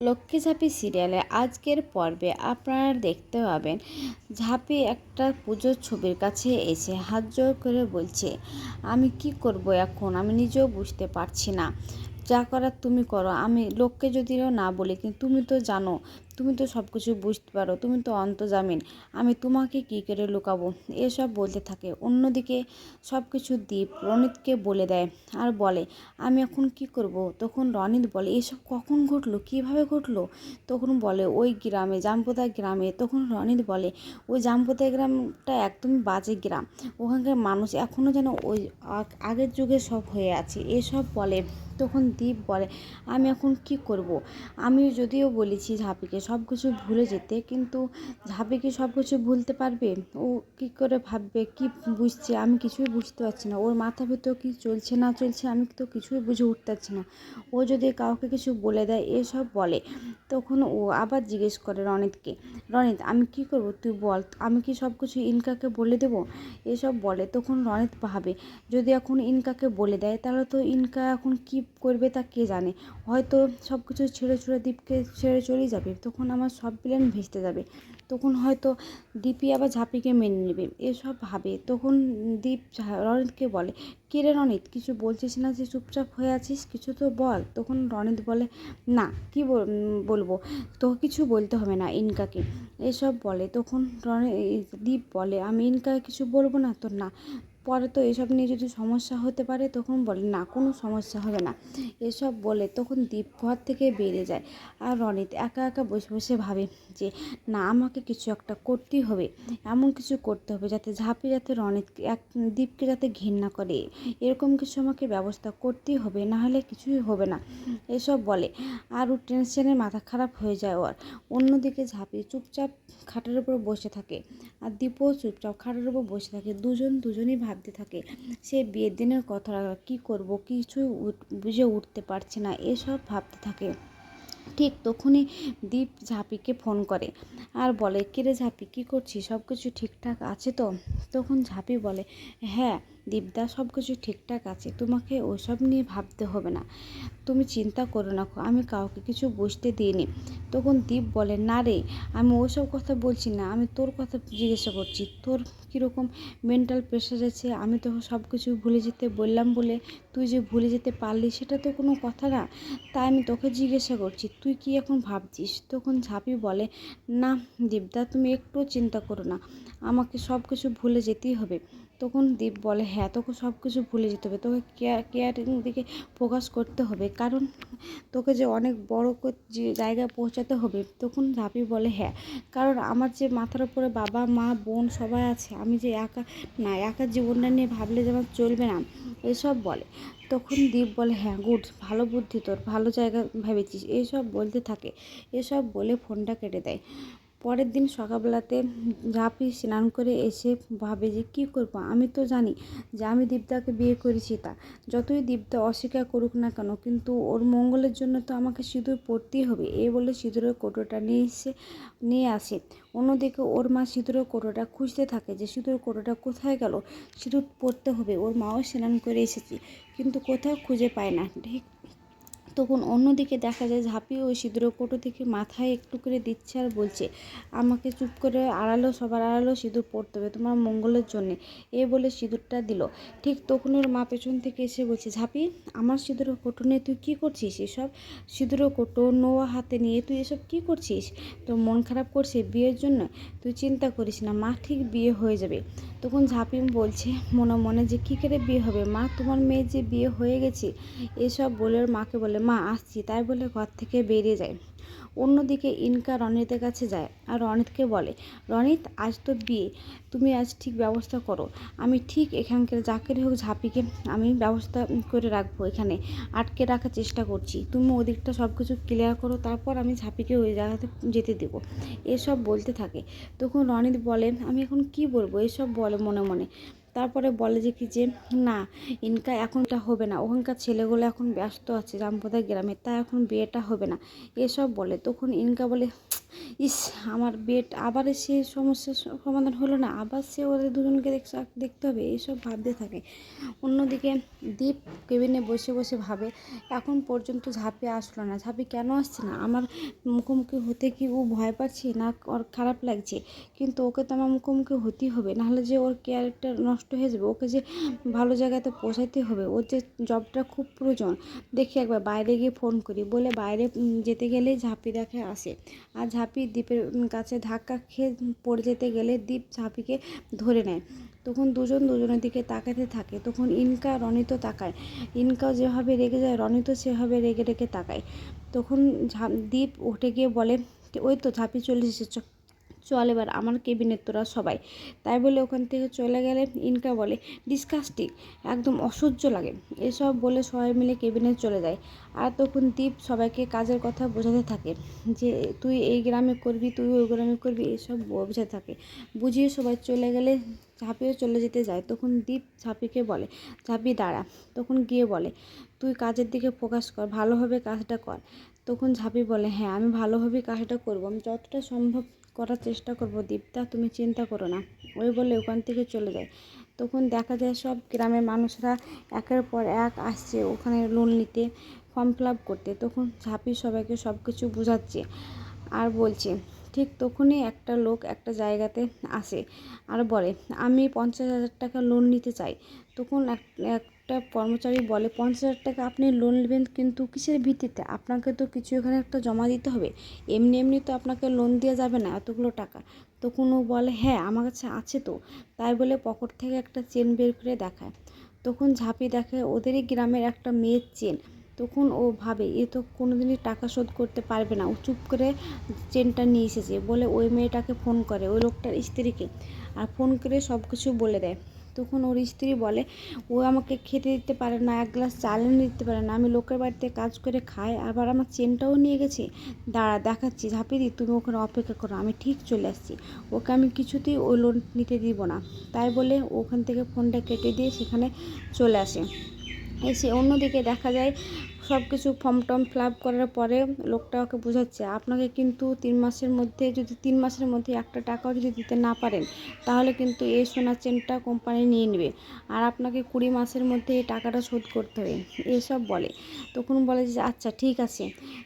লক্ষ্মী ঝাঁপি সিরিয়ালে আজকের পর্বে আপনারা দেখতে পাবেন, ঝাঁপি একটা পুজোর ছবির কাছে এসে হাত জোর করে বলছে, আমি কি করব এখন? আমি নিজেও বুঝতে পারছি না। যা করার তুমি করো। আমি লোককে যদিও না বলি, কিন্তু তুমি তো জানো তুমি তো সব কিছু বুঝতে পারো, তুমি তো অন্তর্জামিন। আমি তোমাকে কী করে লুকাবো? এসব বলতে থাকে। অন্যদিকে সব কিছু দ্বীপ রনিতকে বলে দেয় আর বলে, আমি এখন কি করব? তখন রনিত বলে, এসব কখন ঘটলো? কীভাবে ঘটলো? তখন বলে, ওই গ্রামে জামপোদা গ্রামে। তখন রনিত বলে, ওই জামপোদা গ্রামটা একদমই বাজে গ্রাম। ওখানকার মানুষ এখনও যেন ওই আগ- আগের যুগে সব হয়ে আছে। এসব বলে তখন দীপ বলে, আমি এখন কি করব। আমি যদিও বলেছি ঝাঁপিকে সব কিছু ভুলে যেতে, কিন্তু ঝাঁপি কি সব কিছু ভুলতে পারবে? ও কি করে ভাববে? কি বুঝছে? আমি কিছুই বুঝতে পারছি না। ওর মাথা ভিতর কি চলছে না চলছে আমি তো কিছুই বুঝে উঠতে পারছি না। ও যদি কাউকে কিছু বলে দেয়, এসব বলে। তখন ও আবার জিজ্ঞেস করে রনিতকে, রনিত, আমি কি করব? তুই বল, আমি কি সব কিছু ইনকাকে বলে দেবো? এসব বলে। তখন রনিত ভাবে, যদি এখন ইনকাকে বলে দেয়, তাহলে তো ইনকা এখন কি করবে তা কে জানে? হয়তো সব কিছু ছেড়ে ছুড়ে দ্বীপকে ছেড়ে চলেই যাবে, তখন আমার সব প্ল্যান ভেস্তে যাবে। তখন হয়তো দীপই আবার ঝাঁপিকে মেনে নেবে, এসব ভাবে। তখন দীপ রনিতকে বলে, কে রে রনিত কিছু বলছিস না যে চুপচাপ হয়ে আছিস? কিছু তো বল। তখন রনিত বলে, না, কি বল- বলব? তো কিছু বলতে হবে না ইনকাকে। এসব বলে। তখন রনি দীপ বলে, আমি ইনকাকে কিছু বলব না তো না। পরে তো এসব নিয়ে যদি সমস্যা হতে পারে, তখন বলে, না, কোনো সমস্যা হবে না। এসব বলে তখন দীপ ঘর থেকে বেরিয়ে যায়। আর রনিত একা একা বসে বসে ভাবে যে, না, আমাকে কিছু একটা করতেই হবে, এমন কিছু করতে হবে যাতে ঝাঁপি যাতে রনিতকে এক, দীপকে যাতে ঘৃণা করে। এরকম কিছু আমাকে ব্যবস্থা করতেই হবে, না হলে কিছুই হবে না। এসব বলে। আর ও টেনশনে মাথা খারাপ হয়ে যায় ওর। অন্যদিকে ঝাঁপি চুপচাপ খাটের উপর বসে থাকে। আর দীপও চুপচাপ খাটের উপর বসে থাকে। দুজন দুজনই ভাবতে থাকে, সে বিয়ের দিনের কথা কি করব, কিছুই বুঝে উঠতে পারছে না, এসব ভাবতে থাকে। ঠিক তখনই দীপ ঝাঁপিকে ফোন করে, আর বলে, কিরে ঝাঁপি, কী করছিস? সব কিছু ঠিকঠাক আছে তো? তখন ঝাঁপি বলে হ্যাঁ দীপদা সব কিছু ঠিকঠাক আছে। তোমাকে ওসব নিয়ে ভাবতে হবে না। তুমি চিন্তা করো না আমি কাউকে কিছু বুঝতে দিইনি। তখন দীপ বলে, না রে, আমি ওসব কথা বলছি না। আমি তোর কথা জিজ্ঞাসা করছি। তোর কীরকম মেন্টাল প্রেশার আছে? আমি তো সব কিছু ভুলে যেতে বললাম বলে তুই যে ভুলে যেতে পারলি, সেটা তো কোনো কথা না। তাই আমি তোকে জিজ্ঞাসা করছি, তুই কি এখন ভাবছিস? তখন ঝাঁপি বলে, না দীপদা, তুমি একটুও চিন্তা করো না। আমাকে সব কিছু ভুলে যেতেই হবে। তখন দীপ বলে হ্যাঁ তোকে সব কিছু ভুলে যেতে হবে। তোকে কেয়ার কেয়ারিং দিকে ফোকাস করতে হবে। কারণ তোকে যে অনেক বড় যে জায়গায় পৌঁছাতে হবে। তখন ঝাঁপি বলে হ্যাঁ কারণ আমার যে মাথার উপরে বাবা, মা, বোন সবাই আছে, আমি যে একা না, একা জীবনটা নিয়ে ভাবলে যে আমার চলবে না। এসব বলে। তখন দীপ বলে হ্যাঁ গুড, ভালো বুদ্ধি তোর, ভালো জায়গা ভেবেছিস। এইসব বলতে থাকে। এসব বলে ফোনটা কেটে দেয়। পরের দিন সকালবেলাতে ঝাঁপি স্নান করে এসে ভাবে যে, কী করব? আমি তো জানি যে আমি দীপদাকে বিয়ে করেছি তা। যতই দীপদা অস্বীকার করুক না কেন, কিন্তু ওর মঙ্গলের জন্য তো আমাকে সিঁদুর পরতেই হবে। এ বলে সিঁদুরের কোটোটা নিয়ে এসে, নিয়ে আসে। অন্যদিকে ওর মা সিঁদুরের কোটোটা খুঁজতে থাকে যে, সিঁদুরের কোটোটা কোথায় গেল? সিঁদুর পরতে হবে। ওর মাও স্নান করে এসেছি, কিন্তু কোথাও খুঁজে পায় না। ঠিক তখন অন্যদিকে দেখা যায় ঝাঁপিয়ে ওই সিঁদুর কোটো থেকে মাথায় একটু করে দিচ্ছে আর বলছে, আমাকে চুপ করে আড়ালো, সবার আড়ালো সিঁদুর পরতে হবে তোমার মঙ্গলের জন্যে। এ বলে সিঁদুরটা দিল। ঠিক তখন ওর মা পেছন থেকে এসে বলছে, ঝাঁপি, আমার সিঁদুর কোটো নিয়ে তুই কী করছিস এসব? সিঁদুর কোটো নোয়া হাতে নিয়ে তুই এসব কী করছিস? তোর মন খারাপ করছে বিয়ের জন্য? তুই চিন্তা করিস না, মা ঠিক বিয়ে হয়ে যাবে। তখন ঝাঁপিম বলছে, মনে মনে যে কী করে বিয়ে হবে? মা, তোমার মেয়ে যে বিয়ে হয়ে গেছে? এসব বলে মাকে বলে মা আসছি, তাই বলে ঘর থেকে বেরিয়ে যায়। অন্যদিকে ইনকা রনিতের কাছে যায় আর রনিতকে বলে, রনিত, আজ তো বিয়ে, তুমি আজ ঠিক ব্যবস্থা করো। আমি ঠিক এখানকার যাকে হোক ঝাঁপিকে আমি ব্যবস্থা করে রাখব এখানে, আটকে রাখার চেষ্টা করছি। তুমি ওদিকটা সব কিছু ক্লিয়ার করো, তারপর আমি ঝাঁপিকে ওই জায়গাতে যেতে দেবো। এসব বলতে থাকে। তখন রনিত বলে, আমি এখন কি বলব? এসব বলে মনে মনে। তারপরে বলে যে কি যে, না, ইনকা এখনটা হবে না। ওখানকার ছেলেগুলো এখন ব্যস্ত আছে রামপদা গ্রামে তা এখন বিয়েটা হবে না। এসব বলে। তখন ইনকা বলে ইস, আমার বেড আবার সে সমস্যার সমাধান হলো না। আবার সে ওদের দুজনকে দেখ- দেখতে হবে এইসব ভাবতে থাকে। অন্যদিকে দীপ কেবিনে বসে বসে ভাবে, এখন পর্যন্ত ঝাঁপে আসলো না। ঝাঁপি কেন আসছে না? আমার মুখোমুখি হতে কি ও ভয় পাচ্ছে না ওর খারাপ লাগছে? কিন্তু ওকে তো আমার মুখোমুখি হতেই হবে। নাহলে যে ওর ক্যারেক্টার নষ্ট হয়ে যাবে, ওকে যে ভালো জায়গাতে পৌঁছাতে হবে, ওর যে জবটা খুব প্রয়োজন। দেখি একবার বাইরে গিয়ে ফোন করি। বলে বাইরে যেতে গেলে ঝাঁপি দেখে আসে। আর ঝাঁপি দ্বীপের উম, কাছে ধাক্কা খেয়ে পড়ে যেতে গেলে দ্বীপ ঝাঁপিকে ধরে নেয়। তখন দুজন দুজনের দিকে তাকাতে থাকে। তখন ইনকা রনিত তাকায়। ইনকাও যেভাবে রেগে যায় রনিত সেভাবে রেগে রেগে তাকায়। তখন ঝা- দ্বীপ উঠে গিয়ে বলে ওই তো ঝাঁপি চলে এসেছে। চল, এবার আমার কেবিনের তোরা সবাই। তাই বলে ওখান থেকে চলে গেলে ইনকা বলে, ডিসকাস্টিং, একদম অসহ্য লাগে। এসব বলে সবাই মিলে কেবিনে চলে যায়। আর তখন দীপ সবাইকে কাজের কথা বোঝাতে থাকে, যে তুই এই গ্রামে করবি, তুই ওই গ্রামে করবি, এসব বোঝাতে থাকে। বুঝিয়ে সবাই চলে গেলে ঝাঁপিও চলে যেতে যায়। তখন দীপ ঝাঁপিকে বলে, ঝাঁপি, দাঁড়া। তখন গিয়ে বলে, তুই কাজের দিকে ফোকাস কর, ভালোভাবে কাজটা কর। তখন ঝাঁপি বলে হ্যাঁ আমি ভালোভাবে কাজটা করব, আমি যতটা সম্ভব করার চেষ্টা করব। দীপদা তুমি চিন্তা করো না। ওই বলে ওখান থেকে চলে যায়। তখন দেখা যায় সব গ্রামের মানুষরা একের পর এক আসছে ওখানে লোন নিতে ফর্ম ফিল আপ করতে। তখন ঝাঁপি সবাইকে সব কিছু বোঝাচ্ছে আর বলছে ঠিক তখনই একটা লোক একটা জায়গাতে আসে আর বলে, আমি পঞ্চাশ হাজার টাকা লোন নিতে চাই। তখন এক- একটা কর্মচারী বলে, পঞ্চাশ হাজার টাকা আপনি লোন নেবেন কিন্তু কিসের ভিত্তিতে? আপনাকে তো কিছু এখানে একটা জমা দিতে হবে। এমনি এমনি তো আপনাকে লোন দেওয়া যাবে না এতগুলো টাকা। তখন ও বলে হ্যাঁ আমার কাছে আছে তো। তাই বলে পকেট থেকে একটা চেন বের করে দেখায়। তখন ঝাঁপি দেখে ওদেরই গ্রামের একটা মেয়ের চেন। তখন ও ভাবে, এ তো কোনোদিনই টাকা শোধ করতে পারবে না। ও চুপ করে চেনটা নিয়ে এসেছে। বলে, ওই মেয়েটাকে ফোন করে, ওই লোকটার স্ত্রীকে। আর ফোন করে সব কিছু বলে দেয়। তখন ওর স্ত্রী বলে, ও আমাকে খেতে দিতে পারে না, এক গ্লাস চাল এনে দিতে পারে না। আমি লোকের বাড়িতে কাজ করে খাই, আবার আমার চেনটাও নিয়ে গেছে। দাঁড়া, দেখাচ্ছি, ঝাঁপিয়ে দিই তুমি ওখানে অপেক্ষা করো, আমি ঠিক চলে আসছি। ওকে আমি কিছুতেই ওই লোন নিতে দিব না। তাই বলে ওখান থেকে ফোনটা কেটে দিয়ে সেখানে চলে আসে। এসে অন্যদিকে দেখা যায় সব কিছু ফর্ম টর্ম ফিল আপ করার পরে লোকটা ওকে বোঝাচ্ছে, আপনাকে কিন্তু তিন মাসের মধ্যে যদি তিন মাসের মধ্যে একটা টাকাও যদি দিতে না পারেন, তাহলে কিন্তু এই সোনা চেনটা কোম্পানি নিয়ে নেবে। আর আপনাকে কুড়ি মাসের মধ্যে এই টাকাটা শোধ করতে হবে। এসব বলে। তখন বলে যে আচ্ছা ঠিক আছে।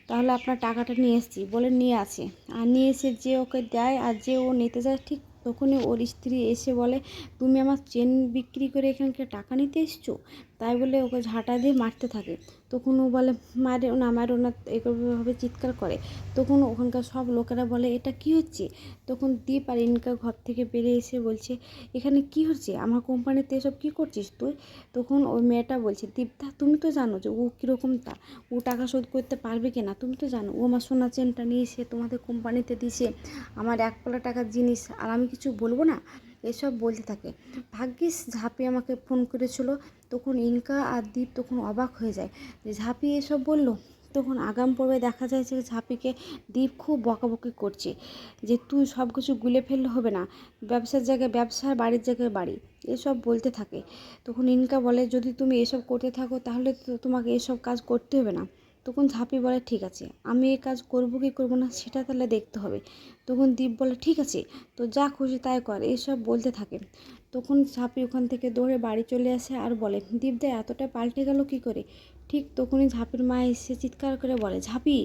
তাহলে আপনার টাকাটা নিয়ে এসেছি। বলে, নিয়ে আসে। আর নিয়ে এসে যে ওকে দেয় আর যে ও নিতে যায় ঠিক তখনই ওর স্ত্রী এসে বলে, তুমি আমার চেন বিক্রি করে এখানকে টাকা নিতে এসছো? তাই বলে ওকে ঝাঁটা দিয়ে মারতে থাকে। তখন ও বলে, মারে না, মারো না। এভাবে চিৎকার করে। তখন ওখানকার সব লোকেরা বলে, এটা কি হচ্ছে? তখন দীপ আর ইনকা ঘর থেকে বেরিয়ে এসে বলছে, এখানে কি হচ্ছে? আমার কোম্পানিতে এসব কি করছিস তুই? তখন ওই মেয়েটা বলছে দীপদা তুমি তো জানো যে ও কীরকম তা। ও টাকা শোধ করতে পারবে কিনা তুমি তো জানো, ও আমার সোনা চেনটা নিয়ে এসে তোমাদের কোম্পানিতে দিছে। আমার এক পালা টাকার জিনিস, আর আমি কিছু বলব না? এসব বলতে থাকে। ভাগ্যিস ঝাঁপি আমাকে ফোন করেছিল, তখন ইনকা আর দীপ তখন অবাক হয়ে যায়। যে ঝাঁপি এসব বলল? তখন আগাম পর্বে দেখা যায় যে ঝাঁপিকে দীপ খুব বকাবকি করছে, যে তুই সব কিছু গুলে ফেললে হবে না, ব্যবসার জায়গায় ব্যবসা, বাড়ির জায়গায় বাড়ি, এসব বলতে থাকে। তখন ইনকা বলে, যদি তুমি এসব করতে থাকো, তাহলে তো তোমাকে এসব কাজ করতে হবে না। তখন ঝাঁপি বলে, ঠিক আছে, আমি এই কাজ করব কি করব না সেটা তাহলে দেখতে হবে। তখন দীপ বলে, ঠিক আছে, তো যা খুশি তাই কর। এইসব বলতে থাকে। তখন ঝাঁপি ওখান থেকে দৌড়ে বাড়ি চলে আসে আর বলে দীপদা এতটা পাল্টে গেল কি করে? ঠিক তখনই ঝাঁপির মা এসে চিৎকার করে বলে, ঝাঁপি,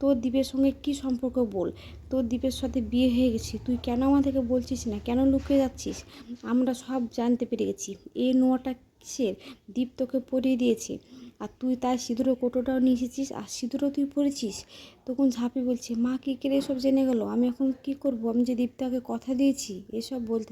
তোর দ্বীপের সঙ্গে কি সম্পর্ক বল? তোর দ্বীপের সাথে বিয়ে হয়ে গেছি, তুই কেন আমাদেরকে বলছিস না? কেন লুকিয়ে যাচ্ছিস? আমরা সব জানতে পেরে গেছি। এই নোয়াটা কিসের? দ্বীপ তোকে পরিয়ে দিয়েছে। আর তুই তার সিঁদুরের কোটোটাও নিয়ে এসেছিস আর সিঁদুরও তুই পড়েছিস তখন ঝাঁপি বলছে, মা, কী করে এসব জেনে গেল? আমি এখন কি করব? আমি যে দীপ্তাকে কথা দিয়েছি, এসব বলতে